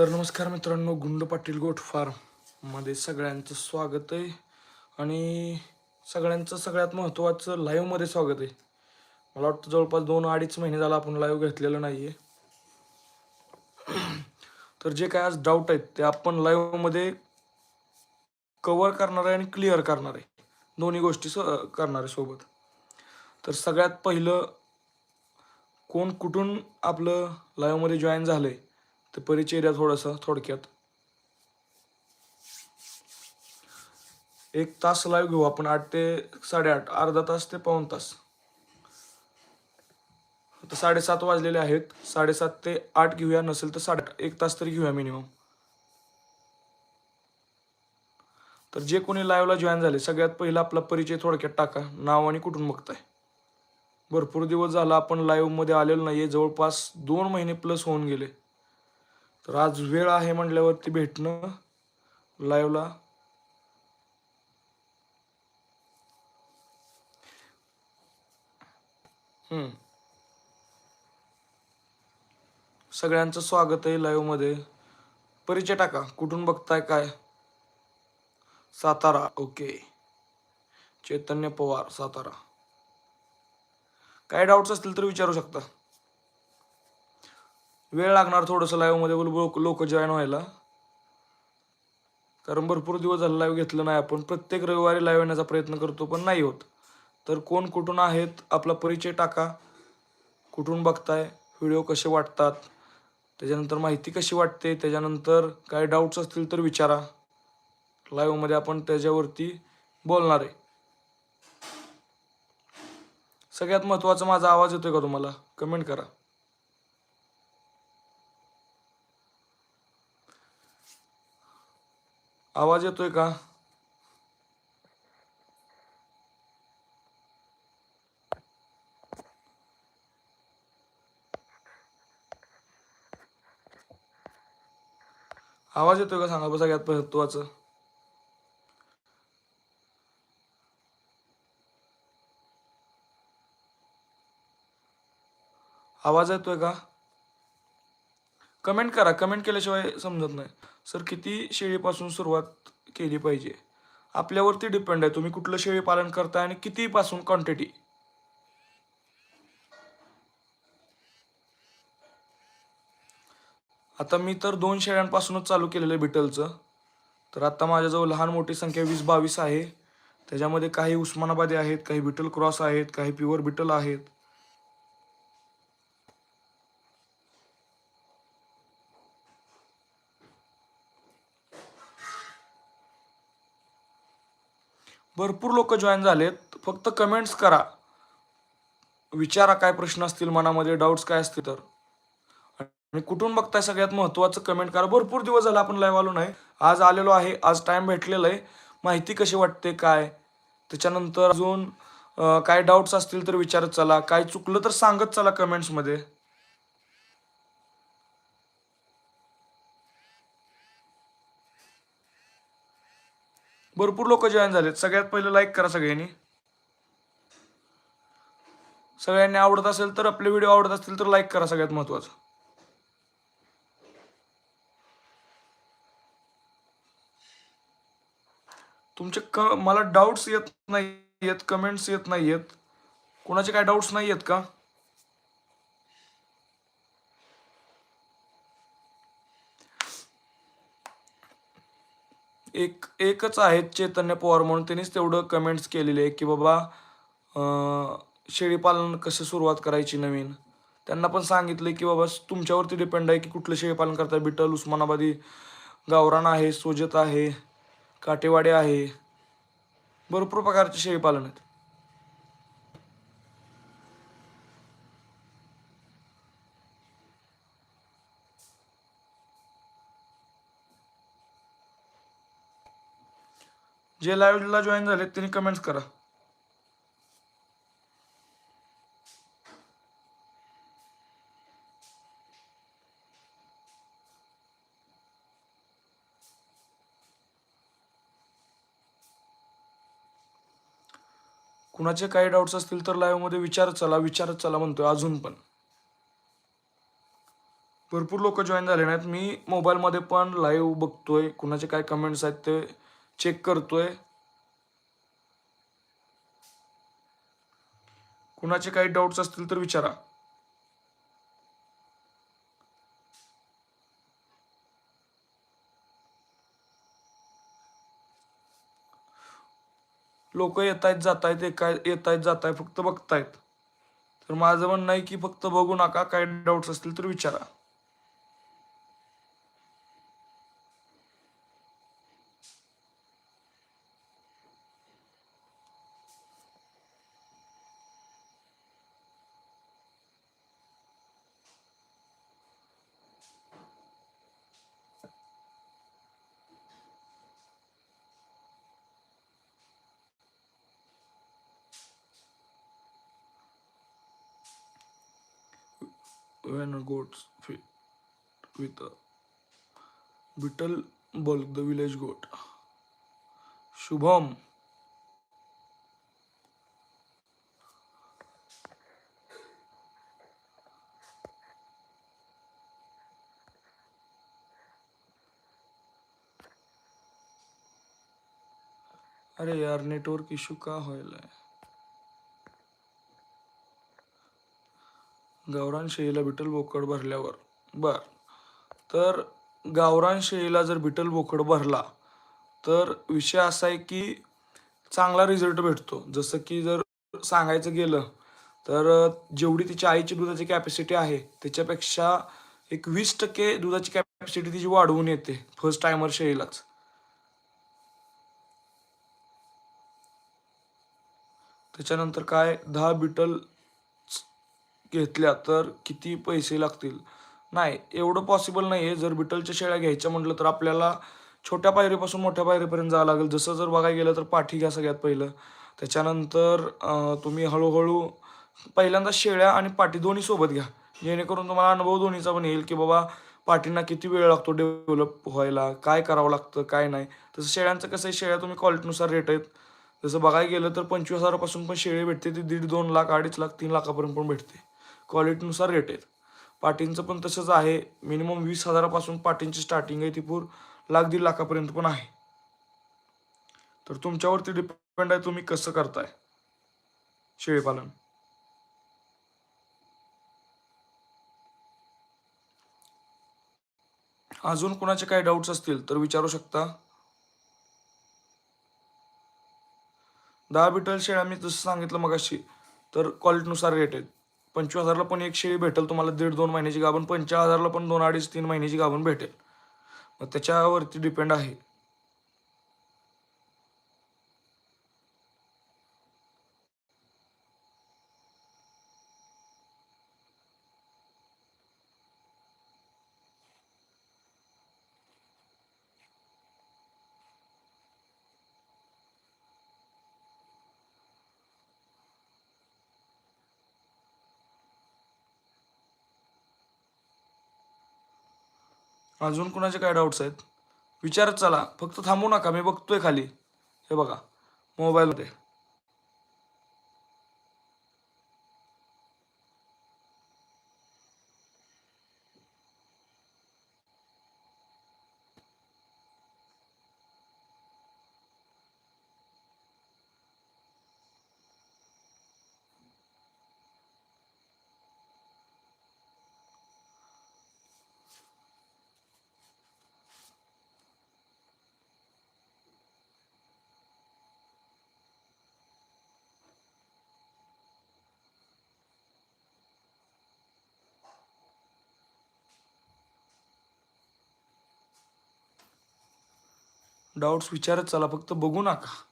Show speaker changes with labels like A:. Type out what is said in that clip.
A: तर नमस्कार मित्रांनो गुंड पाटील गोट फार्ममध्ये सगळ्यांचं स्वागत आहे. आणि सगळ्यांचं सगळ्यात महत्त्वाचं लाईव्हमध्ये स्वागत आहे. मला वाटतं जवळपास दोन अडीच महिने झाला आपण लाईव्ह घेतलेलं नाही आहे तर जे काय आज डाऊट आहेत ते आपण लाईव्हमध्ये कवर करणार आहे आणि क्लिअर करणार आहे. दोन्ही गोष्टी स करणार आहे सोबत. तर सगळ्यात पहिलं कोण कुठून आपलं लाईव्हमध्ये जॉईन झालं आहे ते परिचय द्या थोडंसं थोडक्यात. एक तास लाईव्ह घेऊ आपण आठ ते साडेआठ अर्धा तास ते पाऊन तास. आता साडेसात वाजलेले आहेत साडेसात ते आठ घेऊया नसेल तर साडे एक तास तरी घेऊया मिनिमम तर जे कोणी लाईव्हला जॉईन झाले सगळ्यात पहिला आपला परिचय थोडक्यात टाका नाव आणि कुठून बघताय. भरपूर दिवस झाला आपण लाईव्हमध्ये आलेलो नाहीये जवळपास दोन महिने प्लस होऊन गेले. तर आज वेळ आहे म्हटल्यावरती भेटणं लाईव्हला हम्म. सगळ्यांचं स्वागत आहे लाईव्हमध्ये. परिचय टाका कुठून बघताय काय? सातारा ओके. चैतन्य पवार सातारा. काय डाऊट्स असतील तर विचारू शकता. वेळ लागणार थोडंसं लाईव्हमध्ये लोक लोक जॉईन व्हायला. कारण भरपूर दिवस झाला लाईव्ह घेतलं नाही आपण. प्रत्येक रविवारी लाईव्ह येण्याचा प्रयत्न करतो पण नाही होत. तर कोण कुठून आहेत आपला परिचय टाका. कुठून बघताय व्हिडिओ कसे वाटतात त्याच्यानंतर माहिती कशी वाटते त्याच्यानंतर काय डाऊट्स असतील तर विचारा. लाईव्हमध्ये आपण त्याच्यावरती बोलणार आहे. सगळ्यात महत्त्वाचा माझा आवाज येतोय का तुम्हाला? कमेंट करा. आवाज येतोय का? आवाज येतोय का? सांगा बघा सगळ्यात महत्वाचं. आवाज येतोय का? कमेंट करा. कमेंट केल्याशिवाय समजत नाही. सर किती शेळीपासून सुरुवात केली पाहिजे? आपल्यावरती डिपेंड आहे. तुम्ही कुठलं शेळी पालन करताय आणि कितीपासून क्वांटिटी आता मी तर दोन शेळ्यांपासूनच चालू केलेलं आहे बिटलचं तर आता माझ्याजवळ लहान मोठी संख्या वीस बावीस आहे. त्याच्यामध्ये काही उस्मानाबादी आहेत काही बिटल क्रॉस आहेत काही प्युअर बिटल आहेत. भरपूर लोक जॉईन झालेत. फक्त कमेंट्स करा. विचारा काय प्रश्न असतील मनामध्ये डाऊट्स काय असतील तर. आणि कुठून बघताय सगळ्यात महत्त्वाचं कमेंट करा. भरपूर दिवस झाला आपण लाईव्ह आलो नाही. आज आलेलो आहे आज टाइम भेटलेला आहे. माहिती कशी वाटते काय? त्याच्यानंतर अजून काय डाऊट्स असतील तर विचारत चला. काय चुकलं तर सांगत चला कमेंट्समध्ये भरपूर लोक जॉईन झालेत. सगळ्यात पहिले लाईक करा सगळ्यांनी. सगळ्यांनी आवडत असेल तर आपले व्हिडिओ आवडत असतील तर लाईक करा सगळ्यात महत्वाचं. तुमचे क मला डाऊट्स येत नाही येत कमेंट्स येत नाही आहेत कोणाचे काय डाऊट्स नाही आहेत का? एक एकच आहेत चैतन्य पवार म्हणून. त्यांनीच तेवढं कमेंट्स केलेले आहे की बाबा शेळीपालन कसं सुरुवात करायची नवीन? त्यांना पण सांगितलं की बाबा तुमच्यावरती डिपेंड आहे की कुठलं शेळीपालन करताय. बिटल उस्मानाबादी गावरान आहे सोजत आहे काटेवाडी आहे. भरपूर प्रकारचे शेळीपालन आहेत. जे लाईव्हला जॉईन झाले त्यांनी कमेंट्स करा. कुणाचे काही डाऊट्स असतील तर लाईव्हमध्ये विचारत चला विचारत चला म्हणतोय अजून पण. भरपूर लोक जॉईन झाले नाहीत. मी मोबाईलमध्ये पण लाईव्ह बघतोय. कुणाचे काय कमेंट्स आहेत ते चेक करतोय. कुणाचे काही डाऊट्स असतील तर विचारा. लोक येत आहेत जात आहेत येत आहेत जात आहेत फक्त बघतायत. तर माझं म्हणणं आहे की फक्त बघू नका काही डाऊट्स असतील तर विचारा. When a goats fit with a beetle bulk the village goat Shubham. अरे यार नेटवर्क इशू का व्हायलाय गावरान शेळीला बिटल बोकड भरल्यावर. बर. तर गावरान शेळीला जर बिटल बोकड भरला तर विषय असा आहे की चांगला रिझल्ट भेटतो. जसं की जर सांगायचं गेलं तर जेवढी तिच्या आईची दुधाची कॅपॅसिटी आहे त्याच्यापेक्षा एक वीस टक्के दुधाची कॅपॅसिटी तिची वाढवून येते फर्स्ट टायमर शेळीलाच. त्याच्यानंतर काय? दहा बिटल घेतल्या तर किती पैसे लागतील? नाही एवढं पॉसिबल नाही आहे जर बिटलच्या शेळ्या घ्यायच्या म्हटलं तर आपल्याला छोट्या पायरीपासून मोठ्या पायरीपर्यंत जावं लागेल. जसं जर बघायला गेलं तर पाठी घ्या सगळ्यात पहिलं. त्याच्यानंतर तुम्ही हळूहळू पहिल्यांदा शेळ्या आणि पाठी दोन्ही सोबत घ्या. जेणेकरून तुम्हाला अनुभव दोन्हीचा पण येईल की बाबा पाठींना किती वेळ लागतो डेव्हलप व्हायला? काय करावं लागतं? काय नाही? तसं शेळ्यांचं कसं आहे शेळ्या तुम्ही क्वालिटीनुसार रेट आहेत. जसं बघायला गेलं तर पंचवीस हजारापासून पण शेळी भेटते ती दीड दोन लाख अडीच लाख तीन लाखापर्यंत पण भेटते. क्वालिटीनुसार रेट आहेत. पाटींचं पण तसंच आहे. मिनिमम वीस हजारापासून पाटींची स्टार्टिंग आहे ती पूर लाख दीड लाखापर्यंत पण आहे. तर तुमच्यावरती डिपेंड आहे तुम्ही कसं करताय? शेळीपालन. अजून कुणाचे काही डाऊट्स असतील तर विचारू शकता. दहा बिटल शेळ्या मी जसं सांगितलं मगाशी तर क्वालिटीनुसार रेट आहेत. पंचवीस हजारला पण एक शेळी भेटेल तुम्हाला दीड दोन महिन्याची गाभण पंचवीस हजारला पण दोन अडीच तीन महिन्याची गाभण भेटेल. मग त्याच्यावरती डिपेंड आहे. अजून कुणाचे काय डाऊट्स आहेत? विचारत चला. फक्त थांबू नका. मी बघतोय खाली. हे बघा. मोबाईलमध्ये. डाऊट्स विचारत चला फक्त बघू नका.